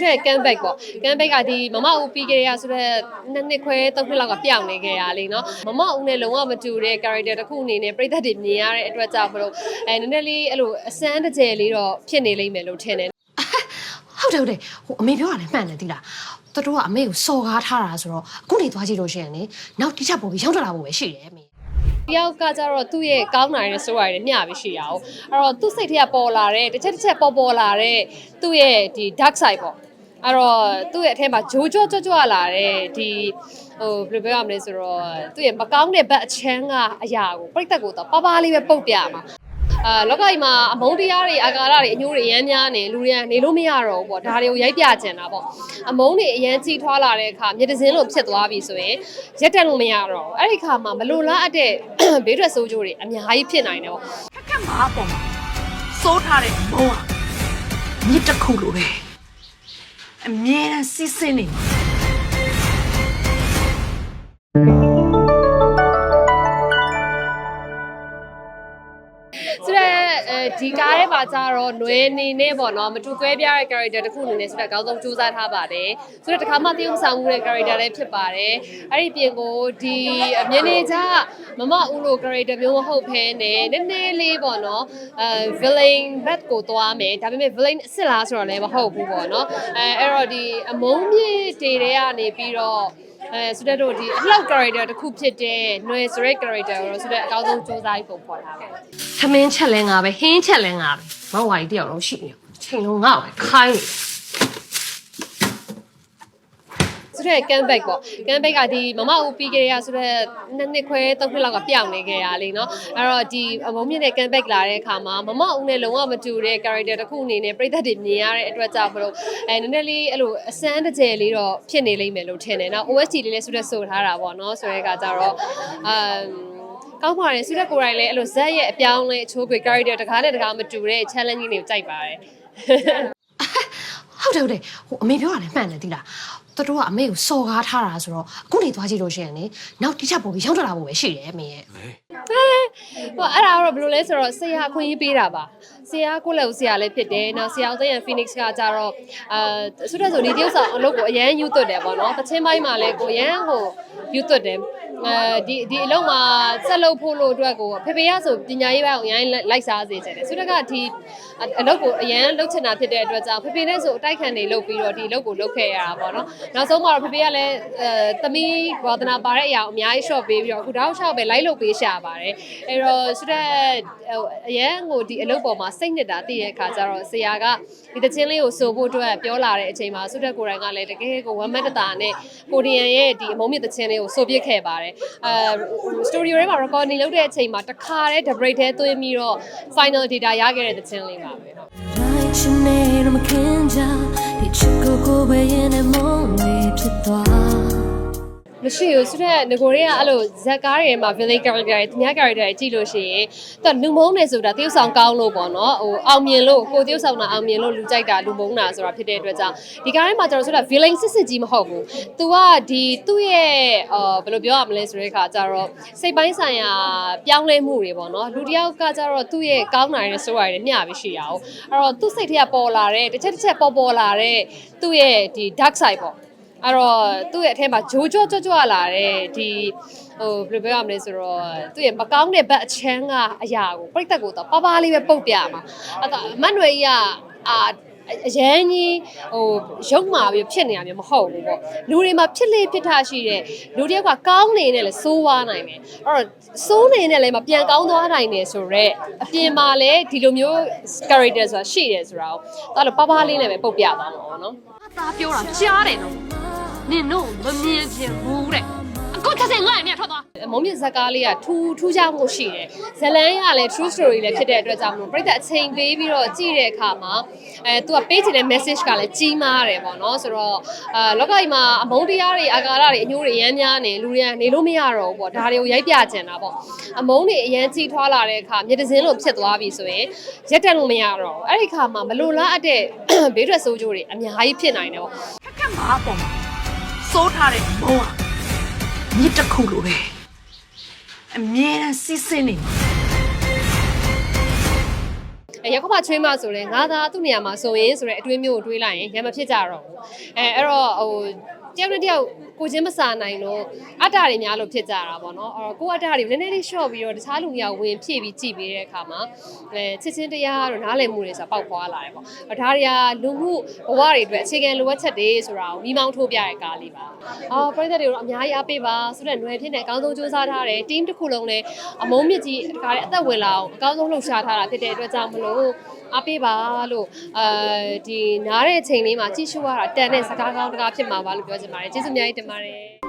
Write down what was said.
ဆိုတော့ can back ပေါ့ can back ကဒီမမဦးပြီးခဲ့ရဆိုတော့နှစ်နှစ်ခွဲသုံးနှစ်လောက်ကပြောင်းနေခဲ့ရလေနော်မမဦးနဲ့လုံးဝမတူတဲ့ character တစ်ခုအနေနဲ့ပြည်သက်တွေမြင်ရတဲ့အတွက်ကြောင့်မလို့အဲနည်းနည်းလေးအဲ့လိုအစမ်းတစ်ကျယ်လေးတော့ဖြစ်နေလိမ့်မယ်လို့ထင်တယ်ဟုတ်တယ်ဟုတ်တယ်ဟိုအမေပြောတာလည်းမှန်တယ်သိလားတော်တော်ကအမေကိုစော်ကားထားတာဆိုတော့အခုနေသွားကြည့်လို့ရှိရင်လေနောက်တိကျပို့ပြီးရောက်ထွက်လာဖို့ပဲရှိတယ်အမေတယောက်ကကြတော့သူ့ရဲ့ကောင်းနိုင်တဲ့ဆိုရတွေမျှပြီးရှိရအောင်အဲ့တော့သူ့စိတ်ထဲကပေါ်လာတဲ့တစ်ချက်တစ်ချက်ပေါ်ပေါ်လာတဲ့သူ့ရဲ့ဒီ dark side ပေါ့ အဲ့တော့သူ့ရဲ့အထက်မှာဂျိုးကြောကြွကြွလာတဲ့ဒီဟိုဘယ်လိုပြောရမလဲဆိုတော့သူ့ရဲ့မကောင်းတဲ့ဘက်အချမ်းကအရာကိုပြိတက်ကိုတော့ပါပါလေးပဲပုတ်ပြရမှာအာလောကကြီးမှာအမုန်းတရားတွေအာဃာတတွေအညိုးတွေအများများနေလူတွေကနေလို့မရတော့ဘူးပေါ့ဒါတွေကိုရိုက်ပြချင်တာပေါ့အမုန်းတွေအရန်ကြီးထွားလာတဲ့အခါမြေတစင်းလိုဖြစ်သွားပြီဆိုရင်ရက်တက်လို့မရတော့ဘူးအဲ့ဒီအခါမှာမလိုလားအပ်တဲ့ဘေးထွက်ဆိုးကျိုးတွေအများကြီးဖြစ်နိုင်တယ်ပေါ့ခက်မှာပေါ်မှာစိုးထားတဲ့ဘုံကမြစ်တစ်ခုလိုပဲ အမြဲတမ်းစီးဆင်းနေ ဒီကားထဲမှာကြတော့နွယ်နေနဲ့ပေါ့နော်မတူကွဲပြားတဲ့ character တစ်ခုအနေနဲ့ဆိုတော့အကောင်းဆုံးစူးစမ်းထားပါတယ်ဆိုတော့တခါမှတရုပ်ဆောင်မှုတဲ့ character လည်းဖြစ်ပါတယ်အဲ့ဒီပြင်ကိုဒီအမြင်နေကြမမဦးလို character မျိုးမဟုတ်ဘဲနဲ့နည်းနည်းလေးပေါ့နော်အဲ villain bad ကိုသွားမယ်ဒါပေမဲ့ villain အစ်စ်လားဆိုတော့လည်းမဟုတ်ဘူးပေါ့နော်အဲအဲ့တော့ဒီအမုန်းမြေတေတွေကနေပြီးတော့ အဲဆိုတော့တို့ဒီအလောက် character တစ်ခုဖြစ်တဲ့နွယ်ဆိုတဲ့ character ကိုတော့ဆိုတော့အကောင်းဆုံးစူးစမ်းပုံဖော်ထားပါတယ်သမင်းချက်လဲငါပဲဟင်းချက်လဲငါပဲမောင်ဝါကြီးတယောက်လုံးရှိနေတယ်ချိန်လုံးငါ့ပဲခိုင်းနေ ဆိုတော့ can back ပေါ့ can back ကဒီမမဦးပြီးခဲ့ရဆိုတော့နှစ်နှစ်ခွဲသုံးနှစ်လောက်ကပြောင်းနေခဲ့ရလေနော်အဲ့တော့ဒီအမုံမြင့်တဲ့ can back လာတဲ့အခါမှာမမဦးနဲ့လုံးဝမတူတဲ့ character တစ်ခုအနေနဲ့ပြည်သက်တွေမြင်ရတဲ့အတွက်ကြောင့်မလို့အဲနည်းနည်းလေးအဲ့လိုအစမ်းတစ်ကျယ်လေးတော့ဖြစ်နေလိမ့်မယ်လို့ထင်တယ်နော် OST လေးလည်းဆိုတော့ဆိုထားတာပေါ့နော်ဆိုတဲ့အခါကျတော့အမ်ကောင်းပါတယ်ဆုရက်ကိုယ်တိုင်လည်းအဲ့လိုဇက်ရဲ့အပြောင်းလဲအချိုးကွေ character တကားနဲ့တကားမတူတဲ့ challenge တွေကိုကြိုက်ပါတယ်ဟုတ်တယ်ဟုတ်တယ်ဟိုအမေပြောတာလည်းမှန်တယ်သိလား တော်တော်ကအမေကိုစော်ကားထားတာဆိုတော့အခုနေသွားကြည့်လို့ရှိရင်လေနောက်တိကျပို့ပြီးရောက်ထွက်လာဖို့ပဲရှိတယ်အမေရဲ့ဟိုအဲ့ဒါကတော့ဘယ်လိုလဲဆိုတော့ဆရာအခွင့်အရေးပေးတာပါဆရာကိုလည်းဆရာလည်းဖြစ်တယ်နောက်ဆရာဦးသိန်းရန် Phoenix ကကြတော့အာဆိုတော့ဆိုဒီတယောက်ဆောင်အလုပ်ကိုအရန်ယူသွတ်တယ်ပေါ့နော်တချင်းပိုင်းမှာလည်းကိုအရန်ကိုယူသွတ်တယ်အဲဒီဒီအလုပ်မှာဆက်လုပ်ဖို့လို့အတွက်ကိုဖေဖေရဆိုပညာရေးပိုင်းကိုအရန်လိုက်စားစေချင်တယ်ဆိုတော့ကဒီအလုပ်ကိုအရန်လုပ်ချင်တာဖြစ်တဲ့အတွက်ကြောင့်ဖေဖေနဲ့ဆိုအတိုက်ခံနေလုပ်ပြီးတော့ဒီအလုပ်ကိုလုပ်ခဲ့ရတာပေါ့နော်နောက်ဆုံးမှာတော့ဖေဖေကလည်းအဲသမီးဝါသနာပါတဲ့အရာကိုအများကြီး short ပေးပြီးတော့အခုတောက်လျှောက်ပဲ live လုပ်ပေးရှာပါတယ်အဲ့တော့ဆိုတော့အရန်ကိုဒီအလုပ်ပေါ်မှာစိတ်နှစ်တာသိတဲ့အခါကျတော့ဆရာကဒီတချင်းလေးကိုဆိုဖို့အတွက်ပြောလာတဲ့အချိန်မှာဆုတက်ကိုယ်တိုင်ကလည်းတကယ်ကိုဝမ်းမက်တတာနဲ့ကိုဒီယန်ရဲ့ဒီအမုံမြင့်တချင်းလေးကိုဆိုပြစ်ခဲ့ပါတယ်အဲစတူဒီယိုထဲမှာ recording လုပ်တဲ့အချိန်မှာတစ်ခါတည်း debate ထဲသွင်းပြီးတော့ final data ရခဲ့တဲ့တချင်းလေးပါပဲဟုတ်တိုင်းရှင်နေတော့မ ခင်ကြဒီချစ်ကိုကိုပဲရင်နဲ့မုန်းလေးဖြစ်သွား မရှိဘူးဆိုတော့ငကိုတွေကအဲ့လိုဇက်ကားတွေမှာ villain character တွေသူများ character တွေကြည့်လို့ရှိရင်သူကလူမုန်းနေဆိုတာတယောက်ဆောင်ကောင်းလို့ပေါ့နော်ဟိုအောင်မြင်လို့ကိုတယောက်ဆောင်တာအောင်မြင်လို့လူကြိုက်တာလူမုန်းတာဆိုတာဖြစ်တဲ့အတွက်ကြောင့်ဒီကားထဲမှာကျွန်တော်ဆိုတာ villain စစ်စစ်ကြီးမဟုတ်ဘူး။ तू ကဒီသူ့ရဲ့အာဘယ်လိုပြောရမလဲဆိုတဲ့အခါကျတော့စိတ်ပိုင်းဆိုင်ရာပြောင်းလဲမှုတွေပေါ့နော်လူတစ်ယောက်ကကျတော့သူ့ရဲ့ကောင်းနိုင်တဲ့ဆိုရတွေမျှပြီးရှိရအောင်အဲ့တော့သူ့စိတ်ထဲကပေါ်လာတဲ့တစ်ချက်တစ်ချက်ပေါ်ပေါ်လာတဲ့သူ့ရဲ့ဒီ dark side ပေါ့ အဲ့တော့သူ့ရဲ့အထက်မှာဂျိုးကြောကြွကြွလာတဲ့ဒီဟိုဘယ်လိုပြောရမလဲဆိုတော့သူ့ရဲ့မကောင်းတဲ့ဘက်အချမ်းကအရာကိုပြိတက်ကိုတော့ပါပါလေးပဲပုတ်ပြရမှာအဲ့တော့မတ်နွယ်ကြီးကအာအရန်ကြီးဟိုရုပ်မာပြီးဖြစ်နေတာမျိုးမဟုတ်ဘူးပေါ့လူတွေမှာဖြစ်လေဖြစ်တာရှိတဲ့လူတယောက်ကကောင်းနေနဲ့လည်းစိုးသွားနိုင်တယ်အဲ့တော့စိုးနေနဲ့လည်းမပြန်ကောင်းသွားနိုင်တယ်ဆိုတော့အပြင်မှာလည်းဒီလိုမျိုး character ဆိုတာရှိတယ်ဆိုတော့တော်တော့ပါပါလေးနဲ့ပဲပုတ်ပြသွားမှာပေါ့နော်သားပြောတာကြားတယ်နော် နင်တို့မမြင်ချင်ဘူးတဲ့အခုချက်စင်ငါ့ရဲ့မြတ်ထွက်သွားမုံမြင့်ဇက်ကားလေးကထူးထူးခြားမှုရှိတယ်ဇလန်းရလည်း true story လည်းဖြစ်တဲ့အတွက်ကြောင့်မလို့ပြိတ္တအချိန်ပေးပြီးတော့ကြည့်တဲ့အခါမှာအဲသူကပေးချင်တဲ့ message ကလည်းကြီးမားတယ်ပေါ့နော်ဆိုတော့အာလောကကြီးမှာအမုန်းတရားတွေအာဃာတတွေအညိုးတွေအများများနေလူတွေကနေလို့မရတော့ဘူးပေါ့ဒါတွေကိုရိုက်ပြချင်တာပေါ့အမုန်းတွေအရန်ကြီးထွားလာတဲ့အခါမြေတစင်းလိုဖြစ်သွားပြီဆိုရင်ရက်တက်လို့မရတော့ဘူးအဲ့ဒီအခါမှာမလိုလားအပ်တဲ့ဘေးထွက်ဆိုးကျိုးတွေအများကြီးဖြစ်နိုင်တယ်ပေါ့ခက်ခက်မှာပေါ်မှာ စိုးထားတဲ့ဘုံကမြစ်တစ်ခုလိုပဲအမြဲတမ်းစီးဆင်းနေမှာအရက်ခမချွေးမဆိုလဲငါသာသူ့နေရာမှာဆိုရင်ဆိုတဲ့အတွေးမျိုးကိုတွေးလိုက်ရင်ရံမဖြစ်ကြတော့ဘူးအဲအဲ့တော့ဟို တယောက်နဲ့တယောက်ကိုချင်းမစာနိုင်လို့အတ္တတွေများလို့ဖြစ်ကြတာပေါ့နော်အဲ့တော့ကိုယ်အတ္တတွေကိုနည်းနည်းလေး short ပြီးတော့တခြားလူတွေကဝင်ဖြည့်ပြီးကြည့်ပြီးတဲ့အခါမှာအဲချစ်ချင်းတရားတို့နားလည်မှုတွေဆိုတာပေါက်ဖွာလာတယ်ပေါ့အဲ့ဒါတွေကလူမှုဘဝတွေအတွက်အခြေခံလိုအပ်ချက်တွေဆိုတာကိုမိမောင်းထိုးပြတဲ့ကားလေးပါအော်ပရိသတ်တွေတော့အများကြီးအားပေးပါဆိုတဲ့ຫນွယ်ဖြစ်နေအကောင်းဆုံးစူးစမ်းထားတယ် team တစ်ခုလုံးလည်းအမုန်းမြင့်ကြီးတခါလေအသက်ဝင်လာအောင်အကောင်းဆုံးလှုပ်ရှားထားတာဖြစ်တဲ့အတွက်ကြောင့်မလို့အားပေးပါလို့အဲဒီနားတဲ့အချိန်လေးမှာကြည့်ရှုရတာတန်တဲ့စကားကောင်းတကားဖြစ်မှာပါလို့ပြောချင်ပါတယ်ကျေးဇူးအများကြီးတင်ပါတယ်